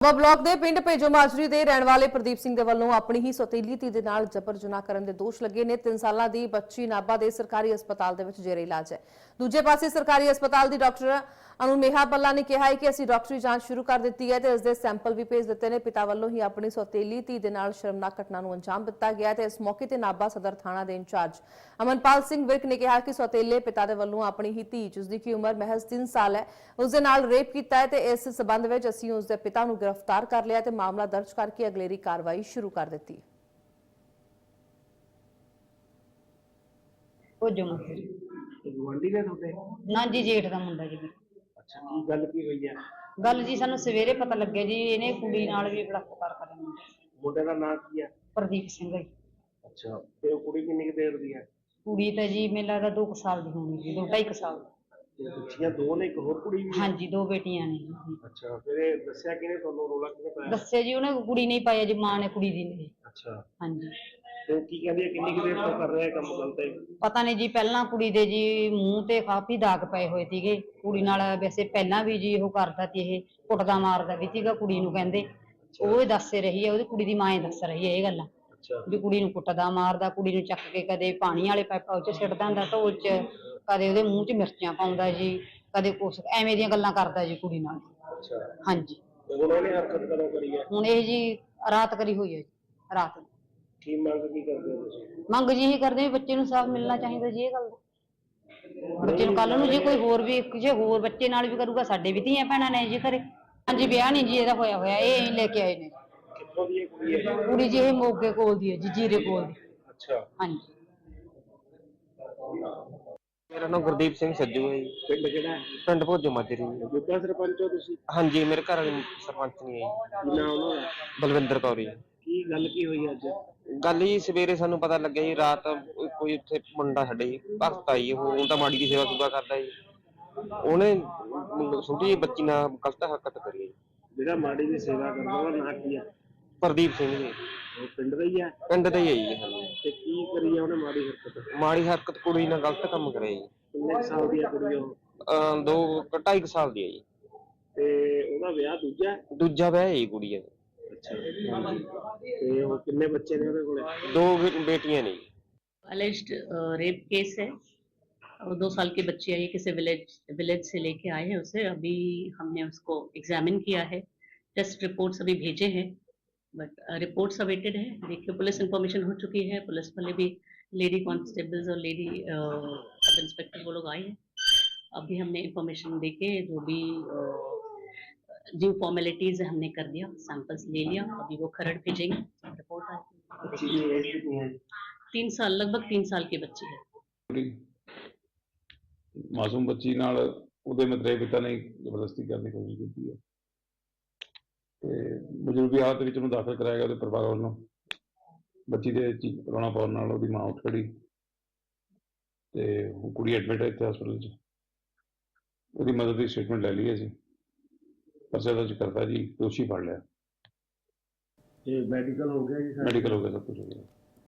ਵਾ ਬਲਾਕ ਦੇ ਪਿੰਡ ਭੇਜੋ ਮਾਜਰੀ ਦੇ ਰਹਿਣ ਵਾਲੇ ਪ੍ਰਦੀਪ ਸਿੰਘ ਦੇ ਵੱਲੋਂ ਆਪਣੀ ਹੀ ਸੌਤੇਲੀ ਧੀ ਦੇ ਨਾਲ ਜਬਰ ਜਨਾਹ ਕਰਨ ਦੇ ਦੋਸ਼ ਲੱਗੇ ਨੇ। 3 ਸਾਲਾਂ ਦੀ ਬੱਚੀ ਨਾਭਾ ਦੇ ਸਰਕਾਰੀ ਹਸਪਤਾਲ ਦੇ ਵਿੱਚ ਜੇਰੇ ਇਲਾਜ ਹੈ। ਦੂਜੇ ਪਾਸੇ ਸਰਕਾਰੀ ਹਸਪਤਾਲ ਦੀ ਡਾਕਟਰ ਅਨੂ ਨੇਹਾ ਬੱਲਾ ਨੇ ਕਿਹਾ ਹੈ ਕਿ ਅਸੀਂ ਡਾਕਟਰੀ ਜਾਂਚ ਸ਼ੁਰੂ ਕਰ ਦਿੱਤੀ ਹੈ ਤੇ ਇਸ ਦੇ ਸੈਂਪਲ ਵੀ ਭੇਜ ਦਿੱਤੇ ਨੇ। ਪਿਤਾ ਵੱਲੋਂ ਹੀ ਆਪਣੀ ਸੌਤੇਲੀ ਧੀ ਦੇ ਨਾਲ ਸ਼ਰਮਨਾਕ ਘਟਨਾ ਨੂੰ ਅੰਜਾਮ ਦਿੱਤਾ ਗਿਆ ਤੇ ਇਸ ਮੌਕੇ ਤੇ ਨਾਭਾ ਸਦਰ ਥਾਣਾ ਦੇ ਇੰਚਾਰਜ ਅਮਨਪਾਲ ਸਿੰਘ ਵਿਰਕ ਨੇ ਕਿਹਾ ਕਿ ਸੌਤੇਲੇ ਪਿਤਾ ਦੇ ਵੱਲੋਂ ਆਪਣੀ ਹੀ ਧੀ ਜਿਸ ਦੀ ਕੀ ਉਮਰ ਮਹਿਜ਼ 3 ਸਾਲ ਹੈ ਉਸ ਦੇ ਨਾਲ ਰੇਪ ਕੀਤਾ ਹੈ ਤੇ ਇਸ ਸਬੰਧ ਵਿੱਚ ਅਸੀਂ ਉਸ ਦੇ ਪਿਤਾ ਨੂੰ ਗ੍ਰਿਫਤਾਰ ਕਰ ਲਿਆ ਤੇ ਮਾਮਲਾ ਦਰਜ ਕਰਕੇ ਅਗਲੇਰੀ ਕਾਰਵਾਈ ਸ਼ੁਰੂ ਕਰ ਦਿੱਤੀ ਹੈ। ਉਹ ਜੋ ਮਸੀ ਗਵਾਂਢੀ ਨੇ ਤੁਹਾਡੇ? ਨਾ ਜੀ ਜੇਠ ਦਾ ਮੁੰਡਾ ਜੀ। ਮੇਰਾ। ਅੱਛਾ ਕੀ ਗੱਲ ਕੀ ਹੋਈ ਹੈ ਗੱਲ ਜੀ ਸਾਨੂੰ ਸਵੇਰੇ ਪਤਾ ਲੱਗਿਆ ਜੀ ਇਹਨੇ ਕੁੜੀ ਨਾਲ ਵੀ ਬਲਾਤਕਾਰ ਮੁੰਡੇ ਨੇ। ਮੁੰਡੇ ਦਾ ਨਾਂ ਕੀ ਹੈ ਪ੍ਰਦੀਪ ਸਿੰਘ ਜੀ। ਅੱਛਾ ਤੇ ਉਹ ਕੁੜੀ ਕਿੰਨੀ ਕੁ ਦੇਰ ਦੀ ਹੈ ਕੁੜੀ ਤਾਂ ਜੀ ਮੈਨੂੰ ਲੱਗਦਾ 2 ਸਾਲ ਦੀ ਹੋਣੀ ਜੀ 2.5 ਸਾਲ ਦੀ। ਤੇ ਬੱਚੀਆਂ ਦੋ ਨੇ ਇੱਕ ਹੋਰ ਕੁੜੀ ਵੀ ਹੈ ਹਾਂਜੀ ਦੋ ਬੇਟੀਆਂ ਨੇ ਜੀ। ਅੱਛਾ ਫਿਰ ਇਹ ਦੱਸਿਆ ਕਿਹਨੇ ਤੁਹਾਨੂੰ ਰੋਲਾ ਕਿਹਨੇ ਪਾਇਆ? ਦੱਸਿਆ ਜੀ ਉਹਨੇ ਕੁੜੀ ਨਹੀਂ ਪਾਇਆ ਜੀ ਮਾਂ ਨੇ ਕੁੜੀ ਦੀ ਨੇ। ਅੱਛਾ। ਹਾਂਜੀ। ਤੇ ਉਹ ਕੀ ਕਹਿੰਦੀ ਹੈ ਕਿੰਨੀ ਕੁ ਦੇਰ ਤੋਂ ਕਰ ਰਿਹਾ ਇਹ ਕੰਮ ਗਲਤ ਹੈ ਪਤਾ ਨਹੀਂ ਜੀ ਪਹਿਲਾਂ ਕੁੜੀ ਦੇ ਜੀ ਮੂੰਹ ਤੇ ਕਾਫੀ ਦਾਗ ਪਏ ਹੋਏ ਸੀਗੇ। ਕੁੜੀ ਨਾਲ ਵੈਸੇ ਪਹਿਲਾਂ ਵੀ ਜੀ ਉਹ ਕਰਦਾ ਸੀ ਇਹ ਕੁੱਟਦਾ ਮਾਰਦਾ ਵੀ ਸੀਗਾ ਕੁੜੀ ਨੂੰ ਕਹਿੰਦੇ। ਉਹ ਹੀ ਦੱਸ ਰਹੀ ਹੈ ਉਹਦੀ ਕੁੜੀ ਦੀ ਮਾਂ ਹੀ ਦੱਸ ਰਹੀ ਹੈ ਇਹ ਗੱਲਾਂ। ਅੱਛਾ। ਵੀ ਕੁੜੀ ਨੂੰ ਕੁੱਟਦਾ ਮਾਰਦਾ ਕੁੜੀ ਨੂੰ ਚੱਕ ਕੇ ਕਦੇ ਪਾਣੀ ਵਾਲੇ ਪਾਈਪਾਂ ਉੱਚ ਸਿੱਟਦਾ ਹੁੰਦਾ ਢੋਲ 'ਚ ਕਦੇ ਉਹਦੇ ਮੂੰਹ 'ਚ ਮਿਰਚਾਂ ਪਾਉਂਦਾ ਜੀ ਕਦੇ ਕੁਛ ਐਵੇਂ ਦੀਆਂ ਗੱਲਾਂ ਕਰਦਾ ਜੀ ਕੁੜੀ ਨਾਲ। ਅੱਛਾ। ਹਾਂਜੀ। ਤੇ ਹੁਣ ਉਹਨੇ ਹਰਕਤ ਕਦੋਂ ਕਰੀ ਹੈ? ਹੁਣ ਇਹ ਜੀ ਰਾਤ ਕਰੀ ਹੋਈ ਹੈ ਜੀ ਰਾਤ ਨੂੰ। ਕੀ ਮੰਗ ਕੀ ਕਰਦੇ ਹੋ ਤੁਸੀਂ? ਮੰਗ ਜੀ ਇਹ ਕਰਦੇ ਵੀ ਬੱਚੇ ਨੂੰ ਸਾਫ਼ ਮਿਲਣਾ ਚਾਹੀਦਾ ਜੀ ਇਹ ਗੱਲ ਦਾ। ਬੱਚੇ ਨੂੰ ਕੱਲ ਨੂੰ ਜੇ ਕੋਈ ਹੋਰ ਵੀ ਜੇ ਹੋਰ ਬੱਚੇ ਨਾਲ ਵੀ ਕਰੂਗਾ ਸਾਡੇ ਵੀ ਧੀਆਂ ਭੈਣਾਂ ਨੇ ਜੀ ਘਰੇ। ਹਾਂਜੀ ਵਿਆਹ ਨਹੀਂ ਜੀ ਇਹਦਾ ਹੋਇਆ ਹੋਇਆ ਇਹ ਲੈ ਕੇ ਆਏ ਨੇ। ਕਿੱਥੋਂ ਦੀ ਇਹ ਕੁੜੀ ਹੈ ਕੁੜੀ ਜੀ ਇਹ ਮੋਗੇ ਕੋਲ ਦੀ ਹੈ ਜੀ ਜੀਰੇ ਕੋਲ ਦੀ। ਅੱਛਾ। ਹਾਂਜੀ। ਮੇਰਾ ਨਾਮ ਗੁਰਦੀਪ ਸਿੰਘ ਸੱਜੂ ਹੈ ਜੀ। ਪਿੰਡ ਕਿਹੜਾ ਹੈ? ਪਿੰਡ ਭੋਜੋ ਮਾਜਰੀ। ਜੀ ਸਰਪੰਚ ਹੋ ਤੁਸੀਂ? ਹਾਂਜੀ ਮੇਰੇ ਘਰ ਵਾਲੀ ਸਰਪੰਚ ਨਹੀਂ ਹੈ ਜੀ। ਕੀ ਨਾਮ ਉਹਨਾਂ ਦਾ ਬਲਵਿੰਦਰ ਕੌਰ ਜੀ। ਕੀ ਗੱਲ ਕੀ ਹੋਈ ਅੱਜ? ਗੱਲ ਜੀ ਸਵੇਰੇ ਸਾਨੂੰ ਪਤਾ ਲੱਗਿਆ ਜੀ ਰਾਤ ਕੋਈ ਉੱਥੇ ਮੁੰਡਾ ਸਾਡੇ ਜੀ ਆਈ ਉਹ ਉਹ ਤਾਂ ਮਾੜੀ ਦੀ ਸੇਵਾ ਸੁਭਾ ਕਰਦਾ ਜੀ। ਉਹਨੇ ਛੋਟੀ ਜਿਹੀ ਬੱਚੀ ਨਾਲ ਗਲਤ ਹਰਕਤ ਕਰੀ ਹੈ ਜੀ। ਜਿਹੜਾ ਮਾੜੀ ਦੀ ਸੇਵਾ ਕਰਦਾ ਉਹਦਾ ਨਾਂ ਕੀ ਹੈ? ਪ੍ਰਦੀਪ ਸਿੰਘ ਜੀ। ਉਹ ਪਿੰਡ ਦਾ ਹੀ ਹੈ? ਪਿੰਡ ਦੇ ਹੀ ਹੈ ਜੀ ਤੇ ਕੀ ਕਰੀ ਆ ਉਹਨੇ ਮਾੜੀ ਹਰਕਤ? ਮਾੜੀ ਹਰਕਤ ਕੁੜੀ ਨਾਲ ਗਲਤ ਕੰਮ ਕਰਿਆ ਜੀ। ਕਿੰਨੇ ਕੁ ਸਾਲ ਦੀ ਆ ਕੁੜੀ ਉਹ? ਅਹ ਦੋ ਢਾਈ ਕੁ ਸਾਲ ਦੀ ਹੈ ਜੀ। ਤੇ ਉਹਦਾ ਵਿਆਹ ਦੂਜਾ ਹੈ? ਦੂਜਾ ਵਿਆਹ ਹੈ ਜੀ ਕੁੜੀ ਦਾ। ਅੱਛਾ ਤੇ ਉਹ ਕਿੰਨੇ ਬੱਚੇ ਨੇ ਉਹਦੇ ਕੋਲੇ ਦੋ ਬੇ- ਬੇਟੀਆਂ ਨੇ ਜੀ अलेज्ड रेप केस है और दो साल के बच्चे है किसी विलेज विलेज से लेके आए हैं उसे अभी हमने उसको एग्जामिन किया है टेस्ट रिपोर्ट्स अभी भेजे हैं बट रिपोर्ट्स अवेटेड है देखिए पुलिस इंफॉर्मेशन हो चुकी है पुलिस वाले भी लेडी कांस्टेबल्स और लेडी सब इंस्पेक्टर वो लोग आए हैं अभी हमने इंफॉर्मेशन देके जो भी अ, जो फॉर्मेलिटीज है हमने कर दिया सैंपल्स ले लिया अभी वो खरड़ भेजेंगे रिपोर्ट आएगी ਬੱਚੀ ਦੀ ਏਜ ਕਿੰਨੀ ਹੈ तीन साल लगभग तीन साल की बच्ची है ਕੁੜੀ ਮਾਸੂਮ ਬੱਚੀ ਨਾਲ ਉਹਦੇ ਮਤਰੇ ਪਿਤਾ ਨੇ ਜ਼ਬਰਦਸਤੀ ਕਰਨ ਦੀ ਕੋਸ਼ਿਸ਼ ਕੀਤੀ ਹੈ ਤੇ ਬਜ਼ੁਰਗੀ ਹਾਲਤ ਵਿੱਚ ਉਹਨੂੰ ਦਾਖਲ ਕਰਾਇਆ ਗਿਆ ਉਹਦੇ ਪਰਿਵਾਰ ਵੱਲੋਂ ਬੱਚੀ ਦੇ ਚੀਕ ਰੋਣਾ ਪਾਉਣ ਨਾਲ ਉਹਦੀ ਮਾਂ ਉੱਠ ਖੜੀ ਤੇ ਉਹ ਕੁੜੀ ਐਡਮਿਟ ਹੈ ਇੱਥੇ ਹਸਪਤਾਲ 'ਚ ਉਹਦੀ ਮਦਦ ਦੀ ਸਟੇਟਮੈਂਟ ਲੈ ਲਈ ਅਸੀਂ ਪਰਚਾ ਦਰਜ ਕਰਤਾ ਜੀ ਦੋਸ਼ੀ ਫੜ ਲਿਆ। ਇਹ ਮੈਡੀਕਲ ਹੋ ਗਿਆ ਜੀ ਮੈਡੀਕਲ ਹੋ ਗਿਆ ਸਭ ਕੁਝ ਹੋ ਗਿਆ।